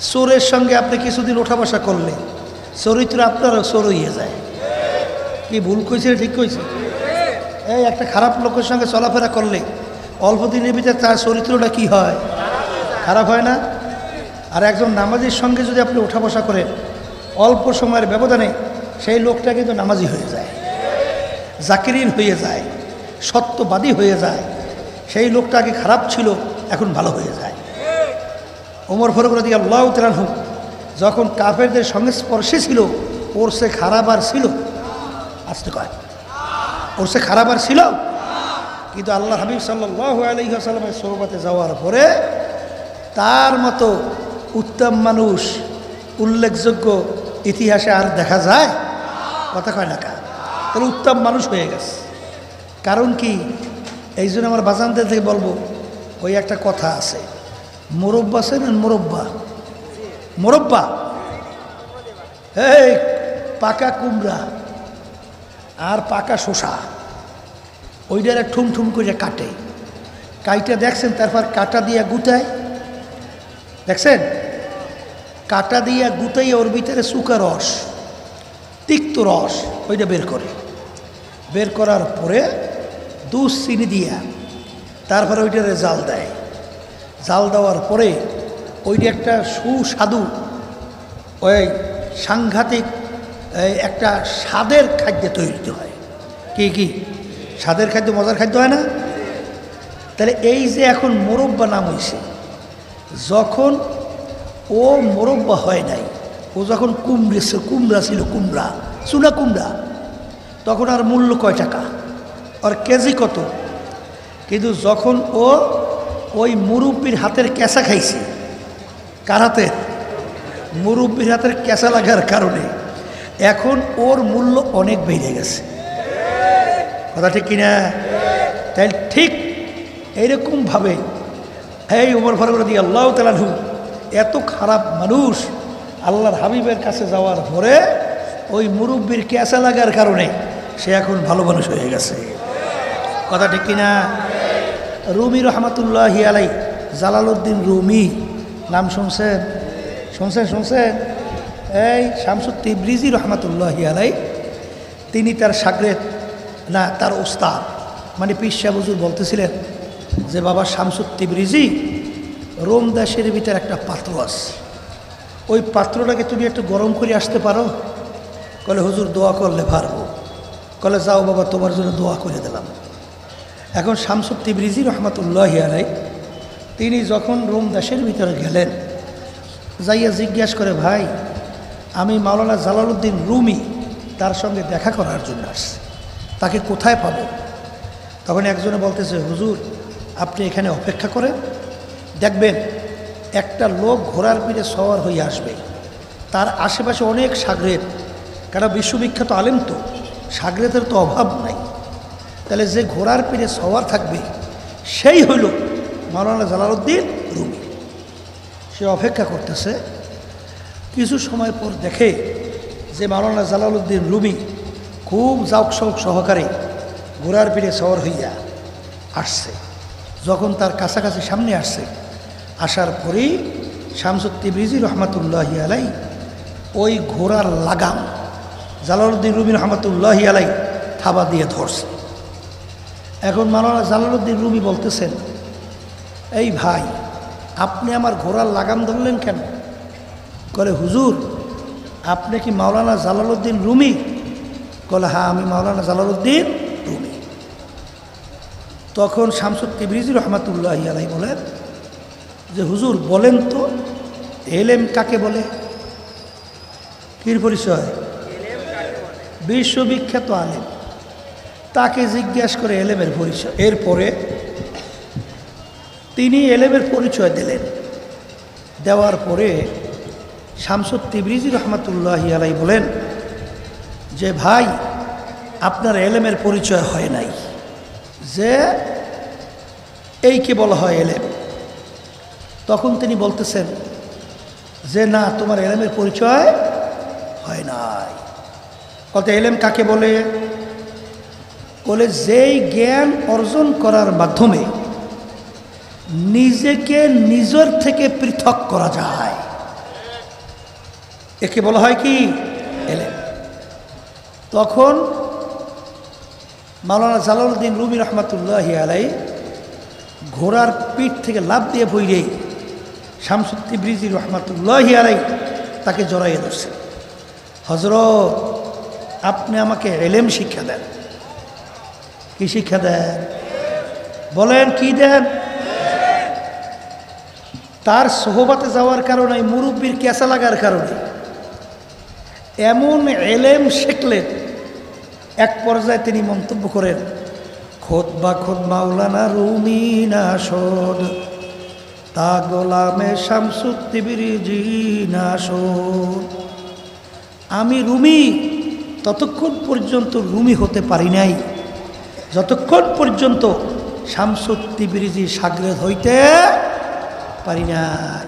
চোরের সঙ্গে আপনি কিছুদিন ওঠা বসা করলে চরিত্র আপনারও চোর হইয়ে যায়। কি ভুল কইছে ঠিক কইছে? এই একটা খারাপ লোকের সঙ্গে চলাফেরা করলে অল্প দিনের ভিতরে তার চরিত্রটা কি হয়? খারাপ হয় না? আর একজন নামাজির সঙ্গে যদি আপনি ওঠা বসা করেন, অল্প সময়ের ব্যবধানে সেই লোকটা কিন্তু নামাজি হয়ে যায়। জাকিরিন হয়ে যায়, সত্যবাদী হয়ে যায়। সেই লোকটা আগে খারাপ ছিল, এখন ভালো হয়ে যায়। ওমর ফরুক রাজি আল্লাহ তালাহু যখন কাফেরদের সংস্পর্শে ছিল, ওর সে খারাপ আর ছিল। আসতে কয়, ওর সে খারাপ আর ছিল? কিন্তু আল্লাহ হাবিব সাল্লাহ আলহিহাসাল্লামের সৌবাতে যাওয়ার পরে, তার মতো উত্তম মানুষ, উল্লেখযোগ্য ইতিহাসে আর দেখা যায়? কথা কয় না কা তাহলে উত্তম মানুষ হয়ে গেছে। কারণ কি? এই জন্য আমার বাজানদের থেকে বলব, ওই একটা কথা আছে। মোরব্বা চেনেন মোরব্বা? মোরব্বা? এই, পাকা কুমড়া আর পাকা শোষা ওইটারে ঠুম ঠুম করে কাটে। কাইটা দেখছেন? তারপর কাটা দিয়া গুতায় দেখছেন? কাটা দিয়া গুতাই ওর ভিতরে সুকা রস, তিক্ত রস, ওইটা বের করে। বের করার পরে দুধ চিনি দিয়া তারপরে ওইটারে জাল দেয়। জাল দেওয়ার পরে ওইটা একটা সুস্বাদু, ওই সাংঘাতিক একটা স্বাদের খাদ্য তৈরি হয়। কি কি? স্বাদের খাদ্য, মজার খাদ্য হয় না? তাহলে এই যে এখন মোরব্বা নাম হয়েছে যখন ও মোরব্বা হয় নাই, ও যখন কুমড়ে কুমড়া ছিল কুমড়া, চুনা কুমড়া, তখন আর মূল্য কয় টাকা? আর কেজি কত? কিন্তু যখন ও ওই মুরব্বির হাতের ক্যাঁচা খাইছে। কার হাতে মুরব্বির হাতের ক্যাঁচা লাগার কারণে। এখন ওর মূল্য অনেক বেড়ে গেছে। কথা ঠিক কিনা? তাই ঠিক এইরকমভাবে এই উমর ফারুক দিয়ে আল্লাহ তালাহু এত খারাপ মানুষ আল্লাহর হাবিবের কাছে যাওয়ার পরে ওই মুরব্বির ক্যাঁচা লাগার কারণে সে এখন ভালো মানুষ হয়ে গেছে। কথা ঠিক কিনা? রুমি রহমতুল্লাহ আলাই জালালউদ্দিন রুমি, নাম শুনছেন? শুনছেন শুনছেন? এই শামসুদ্দি ব্রিজি রহমতুল্লাহ আলাই তিনি তার সাগরেদ না, তার ওস্তাদ মানে পিসা বুজুর বলতেছিলেন যে, বাবা শামসুদ্দি ব্রিজি রোম দেশের ভিতরে একটা পাত্র আছে। ওই পাত্রটাকে তুমি একটু গরম করে আসতে পারো? কলে, হুজুর, দোয়া করলে পারব। কলে, যাও বাবা, তোমার জন্য দোয়া করে দিলাম। এখন শামসুদ্দি ব্রিজি রহমতুল্লাহ আলাই তিনি যখন রোম দেশের ভিতরে গেলেন, যাইয়া জিজ্ঞেস করে, ভাই, আমি মাওলানা জালালউদ্দিন রুমি তার সঙ্গে দেখা করার জন্য আসছি, তাকে কোথায় পাবো? তখন একজনে বলতেছে, হুজুর, আপনি এখানে অপেক্ষা করেন, দেখবেন একটা লোক ঘোড়ার পিঠে সওয়ার হয়ে আসবে, তার আশেপাশে অনেক সাগরেদ কারণ বিশ্ববিখ্যাত আলেম তো সাগরেদের তো অভাব নাই। তাহলে যে ঘোড়ার পিঠে সওয়ার থাকবে, সেই হইল মাওলানা জালালউদ্দিন রুমি। সে অপেক্ষা করতেছে। কিছু সময় পর দেখে যে মাওলানা জালালউদ্দিন রুমি খুব জাউক শৌক সহকারে ঘোড়ার পিঠে সওয়ার হইয়া আসছে। যখন তার কাছাকাছি সামনে আসছে, আসার পরেই শামসুদ্দি ব্রিজি রহমতুল্লাহ আলাই ওই ঘোড়ার লাগাম জালালউদ্দিন রুমি রহমতুল্লাহ আলাই থাবা দিয়ে ধরছে। এখন মাওলানা জালালউদ্দিন রুমি বলতেছেন এই ভাই আপনি আমার ঘোড়ার লাগাম ধরলেন কেন? করে হুজুর আপনি কি মাওলানা জালালউদ্দিন রুমি? বলে হ্যাঁ আমি মাওলানা জালালউদ্দিন রুমি। তখন শামসুদ তিবরিজি রহমাতুল্লাহ আলাই বলেন যে হুজুর বলেন তো এলেম কাকে বলে? কির পরিচয়? বিশ্ববিখ্যাত আলেম। তাকে জিজ্ঞেস করে এলেমের পরিচয়। এরপরে তিনি এলেমের পরিচয় দিলেন। দেওয়ার পরে শামসুদ তিবরিজি রহমতুল্লাহ আলাই বলেন যে, ভাই, আপনার এলেমের পরিচয় হয় নাই। যে, এই কে বলা হয় এলেম? তখন তিনি বলতেছেন, যে, না, তোমার এলেমের পরিচয় হয় নাই। কত এলেম কাকে বলে? বলে যেই জ্ঞান অর্জন করার মাধ্যমে নিজেকে নিজের থেকে পৃথক করা যায়। একে বলা হয় কি? এলেম। তখন মাওলানা জালালউদ্দিন রুমি রহমাতুল্লাহ আলাই ঘোড়ার পিঠ থেকে লাভ দিয়ে বইরে শামসুদ্দি ব্রিজি রহমাতুল্লাহ আলাই তাকে জড়াইয়ে ধরছে হজরত আপনি আমাকে এলেম শিক্ষা দেন। কি শিক্ষা দেন? বলেন, কি দেন? তার সোহবাতে যাওয়ার কারণে, মুরব্বীর ক্যাসা লাগার কারণে। এমন এলেম শিখলেন। এক পর্যায়ে তিনি মন্তব্য করেন খোদ বা খোদ মাওলানা রুমি নাসদ তা গোলামে জি নাসদ আমি রুমি, ততক্ষণ পর্যন্ত রুমি হতে পারি নাই। যতক্ষণ পর্যন্ত শামসুত্তি বিরিজি সাগ্রেদ হইতে পারি না